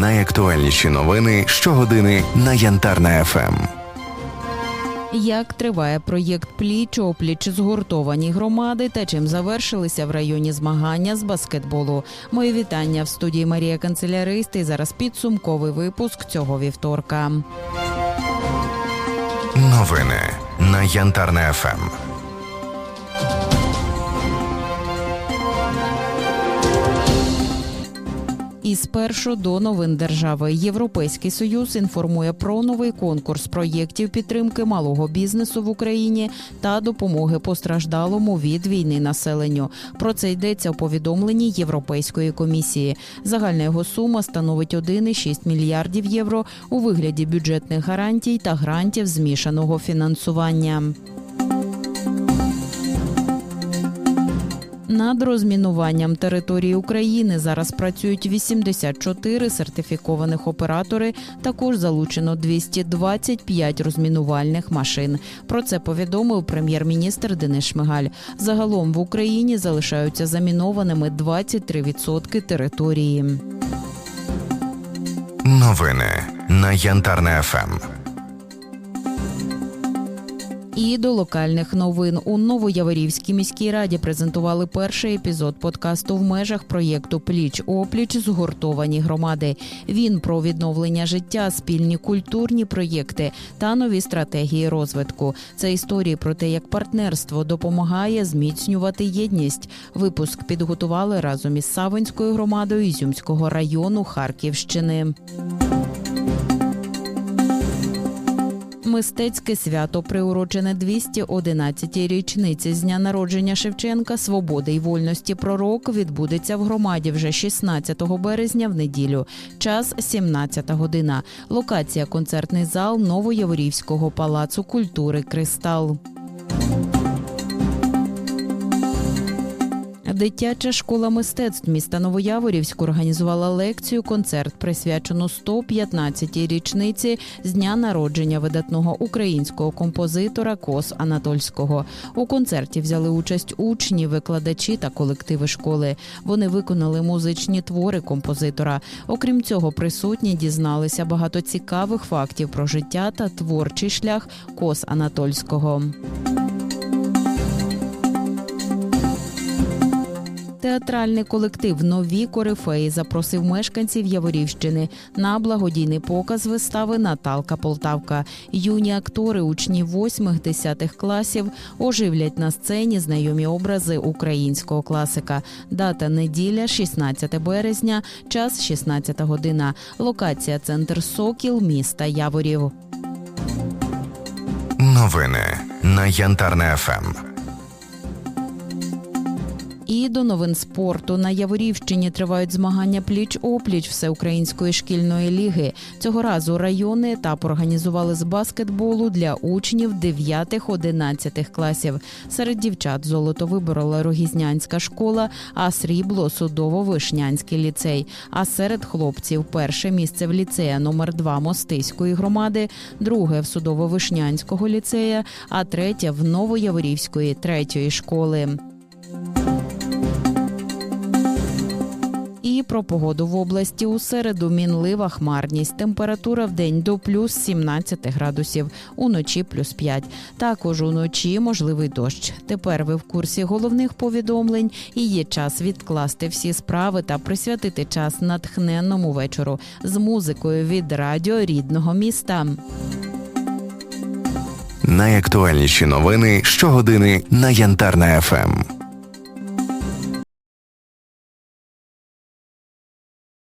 Найактуальніші новини щогодини на Янтарна ФМ. Як триває проєкт пліч опліч згуртовані громади та чим завершилися в районі змагання з баскетболу? Мої вітання в студії Марія Канцелярист і зараз підсумковий випуск цього вівторка. Новини на Янтарна ФМ. І спершу до новин держави Європейський союз інформує про новий конкурс проєктів підтримки малого бізнесу в Україні та допомоги постраждалому від війни населенню. Про це йдеться у повідомленні Європейської комісії. Загальна його сума становить 1,6 мільярдів євро у вигляді бюджетних гарантій та грантів змішаного фінансування. Над розмінуванням території України зараз працюють 84 сертифікованих оператори. Також залучено 225 розмінувальних машин. Про це повідомив прем'єр-міністр Денис Шмигаль. Загалом в Україні залишаються замінованими 23% території. Новини на Янтарна ФМ. І до локальних новин у Новояворівській міській раді презентували перший епізод подкасту в межах проєкту Пліч опліч згуртовані громади. Він про відновлення життя, спільні культурні проєкти та нові стратегії розвитку. Це історії про те, як партнерство допомагає зміцнювати єдність. Випуск підготували разом із Савинською громадою Ізюмського району Харківщини. Мистецьке свято приурочене 211-й річниці з дня народження Шевченка, свободи і вольності пророк відбудеться в громаді вже 16 березня в неділю. Час 17 година. Локація концертний зал Новояворівського палацу культури Кристал. Дитяча школа мистецтв міста Новояворівськ організувала лекцію концерт, присвячену 115-й річниці з дня народження видатного українського композитора Кос Анатольського. У концерті взяли участь учні, викладачі та колективи школи. Вони виконали музичні твори композитора. Окрім цього, присутні дізналися багато цікавих фактів про життя та творчий шлях Кос Анатольського. Театральний колектив Нові корифеї запросив мешканців Яворівщини на благодійний показ вистави Наталка Полтавка. Юні актори, учні 8-10 класів, оживлять на сцені знайомі образи українського класика. Дата неділя, 16 березня, час 16 година. Локація центр Сокіл міста Яворів. Новини на Янтарна ФМ. І до новин спорту на Яворівщині тривають змагання пліч-опліч всеукраїнської шкільної ліги. Цього разу районний етап організували з баскетболу для учнів 9-11 класів. Серед дівчат золото виборола Рогізнянська школа, а срібло судово-вишнянський ліцей. А серед хлопців перше місце в ліцея номер 2 Мостиської громади, друге в судово-вишнянського ліцея, а третє в Новояворівської третьої школи. Про погоду в області у середу мінлива хмарність. Температура в день до плюс 17 градусів, уночі плюс 5. Також уночі можливий дощ. Тепер ви в курсі головних повідомлень і є час відкласти всі справи та присвятити час натхненному вечору з музикою від радіо рідного міста. Найактуальніші новини щогодини на Янтарна ФМ.